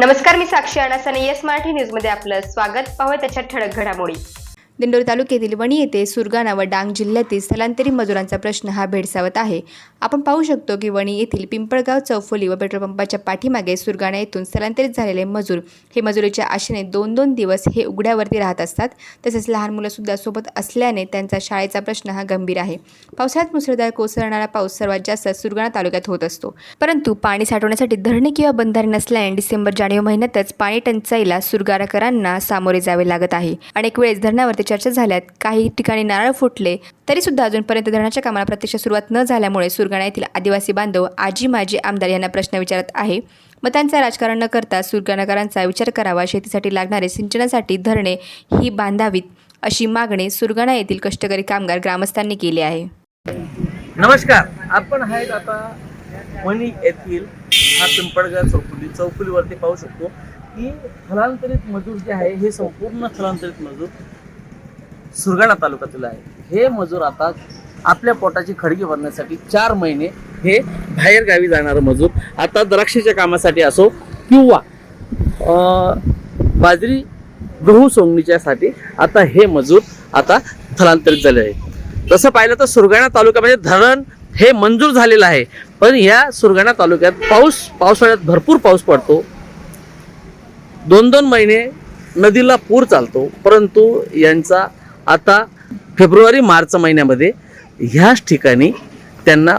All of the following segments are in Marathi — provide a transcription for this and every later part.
नमस्कार मी साक्षी अणासाने येस मराठी न्यूजमध्ये आपलं स्वागत. पाहूया त्याच्या ठळक घडामोडी. दिंडोरी तालुक्यातील वणी येथे सुरगाणा व डांग जिल्ह्यातील स्थलांतरित मजुरांचा प्रश्न हा भेडसावत आहे. आपण पाहू शकतो की वणी येथील पिंपळगाव चौफुली व पेट्रोल पंपाच्या पाठीमागे सुरगाणा येथून स्थलांतरित झालेले मजूर हे मजुरीच्या आशेने दोन दोन दिवस हे उघड्यावरती राहत असतात. तसेच लहान मुलंसुद्धा सोबत असल्याने त्यांचा शाळेचा प्रश्न हा गंभीर आहे. पावसाळ्यात मुसळधार कोसळणारा पाऊस सर्वात जास्त सुरगाणा तालुक्यात होत असतो. परंतु पाणी साठवण्यासाठी धरणे किंवा बंधारे नसल्याने डिसेंबर जानेवारी महिन्यातच पाणी टंचाईला सुरगाराकरांना सामोरे जावे लागत आहे. अनेक वेळेस धरणावरती चर्चा झाल्यात काही ठिकाणी नारळ फुटले तरी सुद्धा अजूनपर्यंत धरणाच्या कामाला प्रत्यक्ष सुरुवात न झाल्यामुळे सुरगाणा येथील आदिवासी बांधव आजी माजी आमदार यांना प्रश्न विचारत आहे. मतांचा राजकारण न करता सुरगाणाकरांचा विचार करावा शेतीसाठी लागणारे सिंचनासाठी धरणे ही बांधावीत अशी मागणी सुरगाणा येथील कष्टकरी कामगार ग्रामस्थांनी केली आहे. नमस्कार. आपण आहेत आता वणी येथील हा पिंपळगाव चौकुली चौकुलीवरती पाहू शकतो की स्थलांतरित मजूर जे आहे हे संपूर्ण स्थलांतरित मजूर सुरगाणा तालुक्यातील आहे. हे मजूर आता आपल्या पोटाची खडगी भरण्यासाठी चार महिने हे बाहेर गावी जाणारं मजूर आता द्राक्षाच्या कामासाठी असो किंवा बाजरी गहू सोंगणीच्यासाठी आता हे मजूर आता स्थलांतरित झाले आहेत. तसं पाहिलं तर सुरगाणा तालुक्यामध्ये धरण हे मंजूर झालेलं आहे. पण या सुरगाणा तालुक्यात पाऊस पावसाळ्यात भरपूर पाऊस पडतो. दोन दोन महिने नदीला पूर चालतो. परंतु यांचा आता फेब्रुवारी मार्च महिन्यामध्ये ह्याच ठिकाणी त्यांना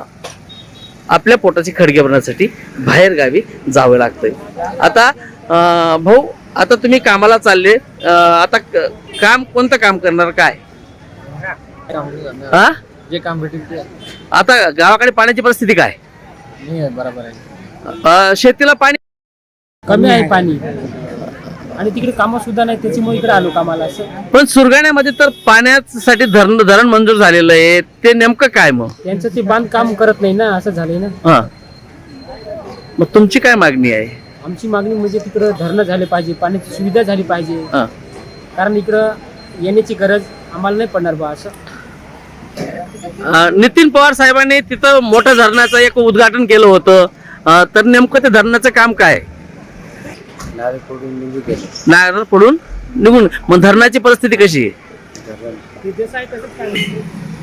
आपल्या पोटाची खडगे भरण्यासाठी बाहेर गावी जावं लागतंय. आता भाऊ आता तुम्ही कामाला चालले आता काम कोणतं काम करणार काय? हा जे काम भेटेल आता गावाकडे पाण्याची परिस्थिती काय? बरोबर आहे. शेतीला पाणी कमी आहे पाणी. आणि तिकडे कामं सुद्धा नाही त्याच्यामुळे इकडे आलो कामाला असं. पण सुरगाण्यामध्ये तर पाण्यासाठी धरण धरण मंजूर झालेलं आहे. ते नेमकं काय मग? त्यांचं ते बांधकाम करत नाही ना असं झालंय ना. हा. मग तुमची काय मागणी आहे? आमची मागणी म्हणजे तिकडं धरणं झाले पाहिजे पाण्याची सुविधा झाली पाहिजे. हा. कारण इकडं येण्याची गरज आम्हाला नाही पडणार बा असं. अं, नितीन पवार साहेबांनी तिथं मोठं धरणाचं एक उद्घाटन केलं होतं. अं, तर नेमकं ते धरणाचं काम काय? नारळ पडून निघून. मग धरणाची परिस्थिती कशी आहे? ते जसं आहे तसंच काय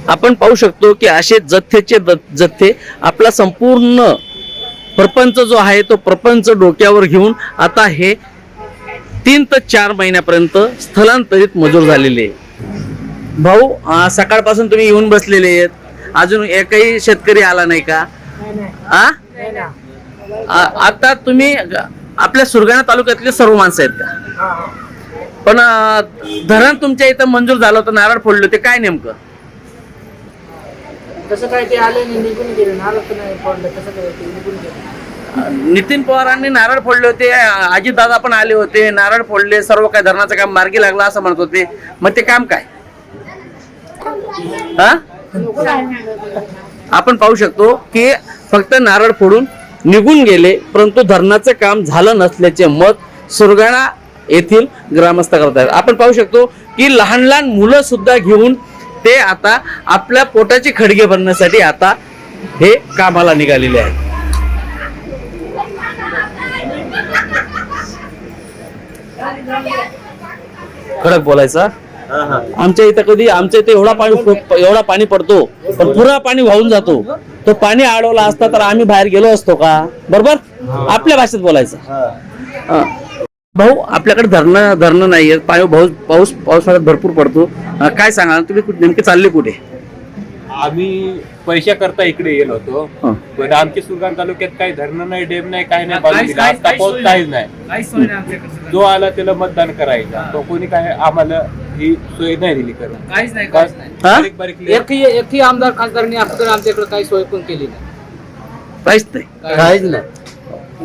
आपण पाहू शकतो की असे जथ्थेचे जथ्थे आपला संपूर्ण प्रपंच जो आहे तो प्रपंच डोक्यावर घेऊन आता हे तीन ते चार महिन्यापर्यंत स्थलांतरित मजूर झालेले आहे. भाऊ सकाळपासून तुम्ही येऊन बसलेले आहेत. अजून एकही शेतकरी आला नाही का? आ- आता तुम्ही आपल्या सुरगाणा तालुक्यातले सर्व माणसं आहेत का? पण धरण तुमच्या इथं मंजूर झालं होतं नारळ फोडले होते काय नेमकं? कसं काय ते आले नाही निघून गेले. नारळ पण नाही पडलं कसं काय ते निघून गेले. नितीन पवारांनी नारळ फोडले होते अजित दादा पण आले होते नारळ फोडले सर्व काय धरणाचं काम मार्गी लागलं असं म्हणत होते. मग ते काम काय? हा? आपण पाहू शकतो की फक्त नारळ फोडून निघून गेले परंतु धरणाचं काम झालं नसल्याचे मत सुरगाणा येथील ग्रामस्थ करत आहेत. आपण पाहू शकतो की लहान लहान मुलं सुद्धा घेऊन ते आता आपल्या पोटाची खडगे भरण्यासाठी आता हे कामाला निघालेले आहेत. कडक बोलायचा आमच्या इथं कधी आमच्या इथे एवढा पाणी एवढा पाणी पडतो पण पुरा पाणी वाहून जातो. तो पाणी अडवला असता तर आम्ही बाहेर गेलो असतो का? बरोबर? आपल्या भाषेत बोलायचं. हा. भाऊ आपल्याकडे धरणं धरणं नाहीये. पाणी पाऊस पाऊस पावसाळ्यात भरपूर पडतो. काय सांगा तुम्ही कुठे- नेमके चालले कुठे? आम्ही पैशाकरता इकडे येलो होतो. हं. पण आमच्या सुरगाण तालुक्यात काही धरणं नाही डेम नाही काही नाही काहीच नाही. जो आला त्याला मतदान करायचा. तो कोणी काय आम्हाला ही सोय नाही दिली करून. काहीच नाही काहीच नाही. बारीक बारीक लेअर एकही एकही आमदार खासदारांनी आपण आमच्या इकडे काही सोय पण केली नाही. काहीच नाही. काहीच नाही.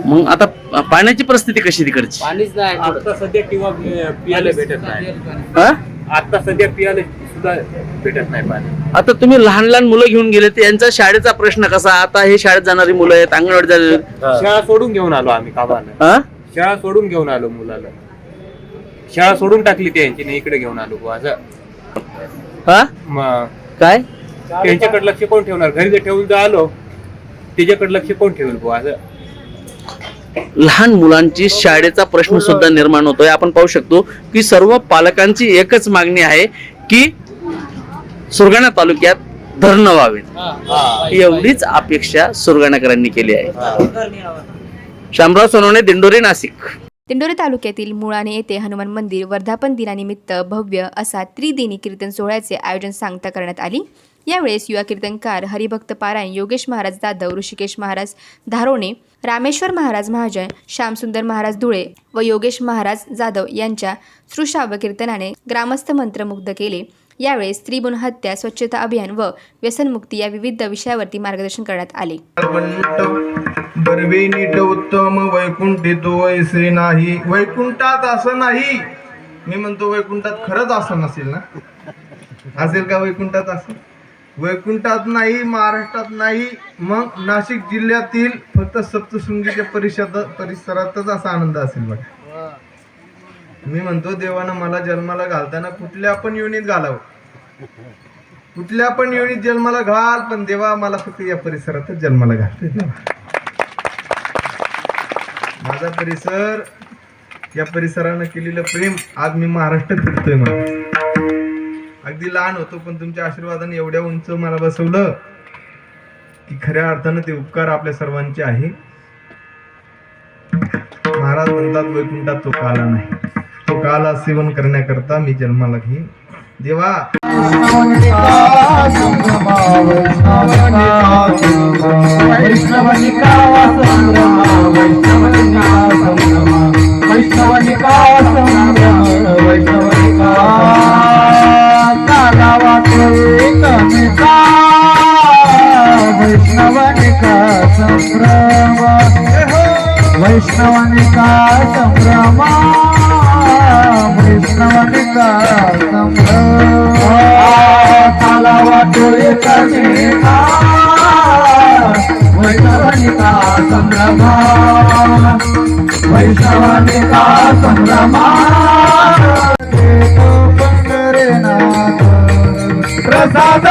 मग आता पाण्याची परिस्थिती कशी तिकडची? पाणीच नाही आता सध्या किंवा पियाला भेटत नाही हा? आता सध्या पियाला सुद्धा भेटत नाही पाणी. आता तुम्ही लहान लहान मुलं घेऊन गेले तर यांचा शाळेचा प्रश्न कसा? आता हे शाळेत जाणारी मुलं आहेत अंगणवाडी जाणारी शाळा सोडून घेऊन आलो आम्ही कामाला हा? शाळा सोडून घेऊन आलो मुलाला. शाळा सोडून टाकली त्यांची नाही इकडे घेऊन आलो बुवा. असं. हा? मग काय? त्यांच्याकडे लक्ष कोण ठेवणार? घरी जर ठेवून जर आलो त्याच्याकडे लक्ष कोण ठेवेल बुवा असं. लहान मुलांची शाळेचा प्रश्न सुद्धा निर्माण होतोय. आपण पाहू शकतो की सर्व पालकांची एकच मागणी आहे की सुरगाणा तालुक्यात धरणं व्हावेत. एवढीच अपेक्षा सुरगाणाकरांनी केली आहे. शामराव सोनवणे दिंडोरी नाशिक. दिंडोरी तालुक्यातील मुळाणे येथे हनुमान मंदिर वर्धापन दिनानिमित्त भव्य असा त्रिदिनी कीर्तन सोहळ्याचे आयोजन सांगता करण्यात आली. यावेळेस युवा कीर्तनकार हरिभक्त पारायण योगेश महाराज जाधव ऋषिकेश महाराज धारोणे रामेश्वर महाराज महाजन श्यामसुंदर महाराज धुळे व योगेश महाराज जाधव यांच्या श्रुश्राव्य कीर्तनाने ग्रामस्थ मंत्रमुग्ध केले. यावेळी स्त्रीभ्रूण हत्या स्वच्छता अभियान व व्यसनमुक्ती या विविध विषयावरती मार्गदर्शन करण्यात आले. बरवे नीट उत्तम वैकुंठी तो वैसे नाही. वैकुंठात असं नाही. मी म्हणतो वैकुंठात खरंच असं नसेल ना? असेल का वैकुंठात असं? वैकुंठात नाही महाराष्ट्रात नाही. मग नाशिक जिल्ह्यातील फक्त सप्तशृंगीच्या परिषद परिसरातच असा आनंद असेल बघा. मी म्हणतो देवानं मला जन्माला घालताना कुठल्या पण युनिट घालावं. कुठल्या पण युनिट जन्माला घाल पण देवा मला फक्त या परिसरातच जन्माला घालते. माझा परिसर या परिसरानं केलेलं प्रेम आज मी महाराष्ट्रात फिरतोय मला अगदी लहान होतो पण तुमच्या आशीर्वादाने एवढ्या उंच मला बसवलं की खऱ्या अर्थानं ते उपकार आपल्या सर्वांचे आहे. महाराज म्हणतात वैकुंठात तो काला नाही. तो काला सेवन करण्याकरता मी जन्माला घेईन. देवा! एकमेका वैष्णवनिका संभ्रमा वैष्णवनिका संभ्रमा। प्रसाद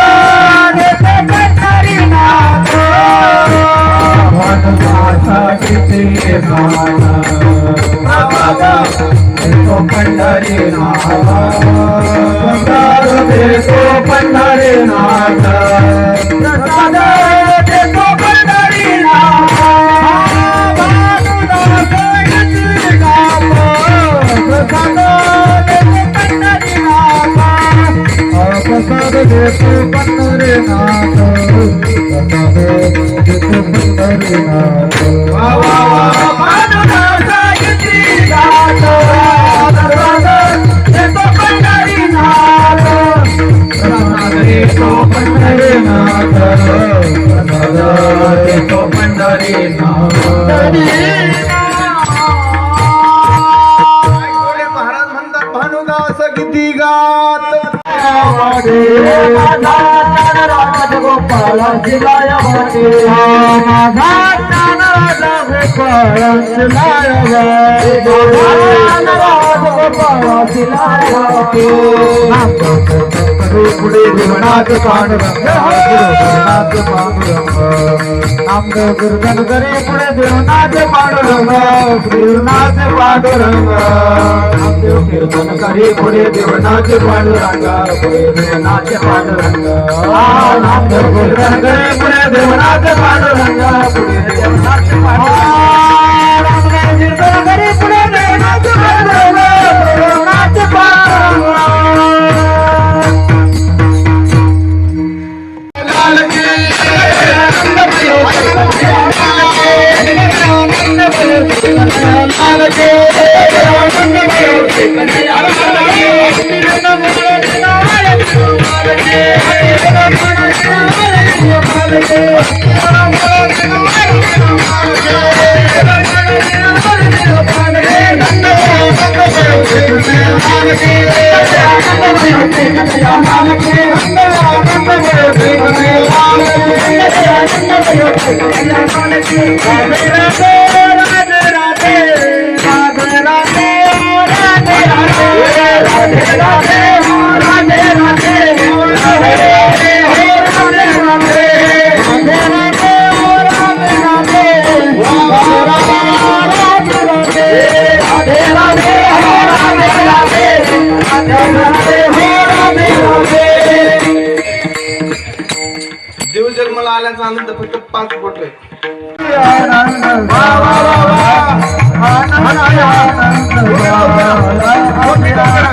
देते पंढरी गाणं देतो पंढरीनाथ प्रसाद देतो देतो पंढरी नाथ. शिलाय वाटे माझा गोपाला शिलाय वाटे पाया दिलाया पुढे गुरुनाथ पांडुरंग गुरुनाथ पांडुरंग आमदेव गुरुजन गरी पुढे देवनाथ पांडुरंग गुरुनाथ पांडुरंग आमदेव कीर्तन करी पुढे देवनाथ पांडुरंग पुढे देवनाथ पांडुरंग नामदेव गुरुजन गरी पुढे देवनाथ पांडुरंग पुढे देवनाथ पांडुरंग रामदेव कीर्तन करी पुढे देवनाथ पांडुरंग I'm पाच बोट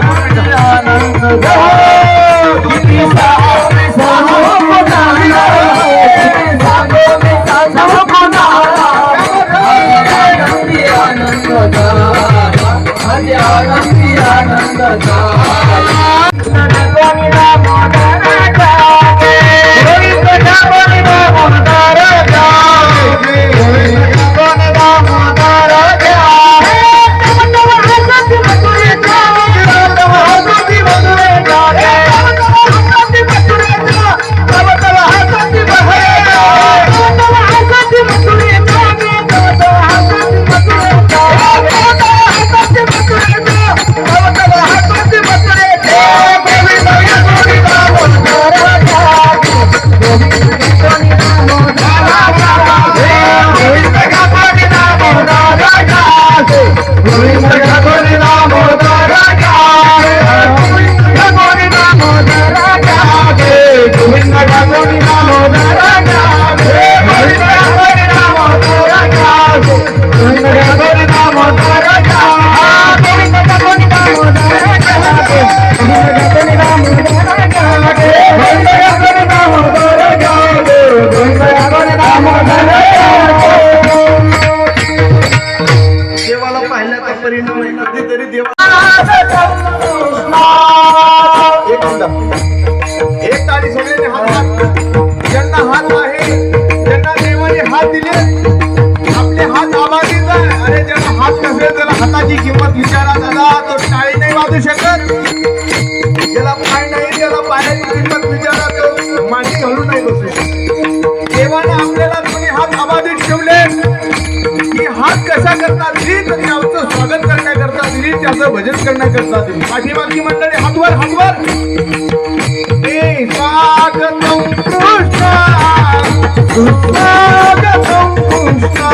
किंमत मांडी घालून नाही बसू. देवाने आपल्याला दोन्ही हात आबादीत ठेवले. की हात कसा करता दिली तर त्याचं स्वागत करण्याकरता दिली त्याचं भजन करण्याकरता दिली पाठीमागची मंडळी हातवर हातवर. हे स्वागतम कृष्ण सुस्वागतम कृष्ण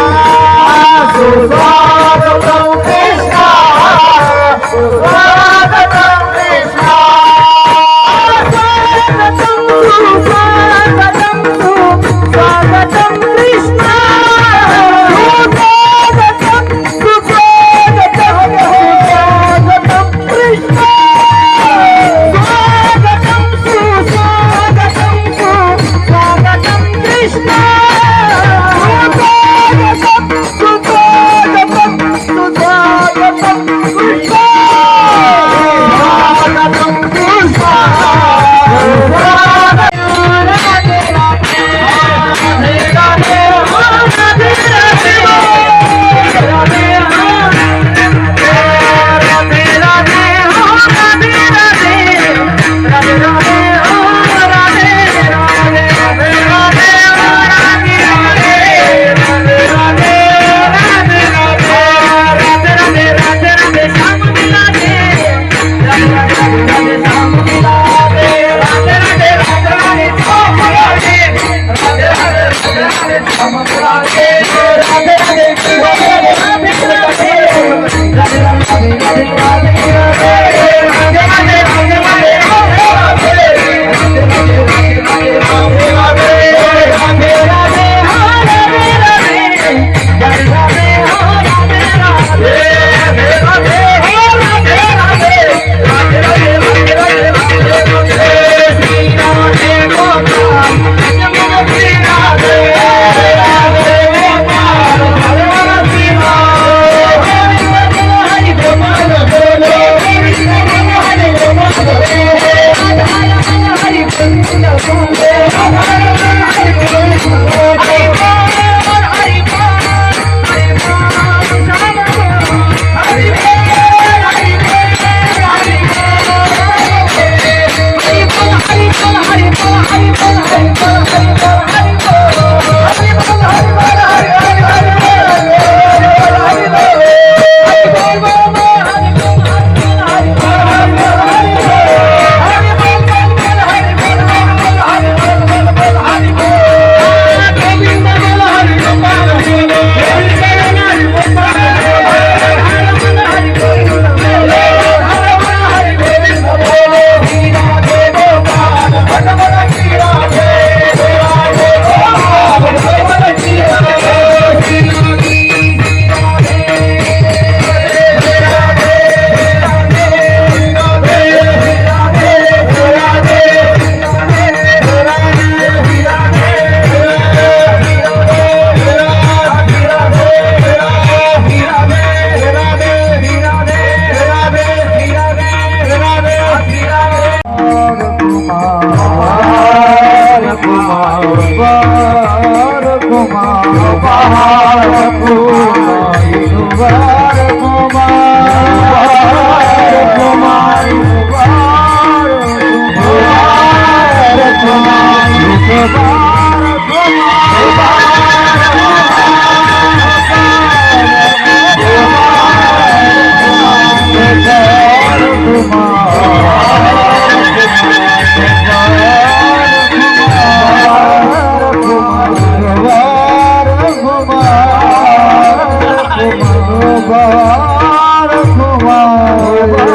মুবারক হোক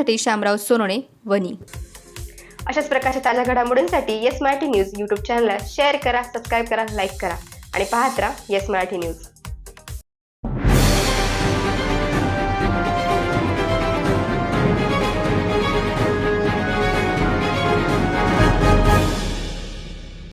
yes Shamrao Sonone Wani. अशाच प्रकारच्या ताज्या घडामोडींसाठी येस मराठी न्यूज यूट्यूब चॅनलला शेअर करा सबस्क्राईब करा लाईक करा आणि पाहत राहा येस मराठी न्यूज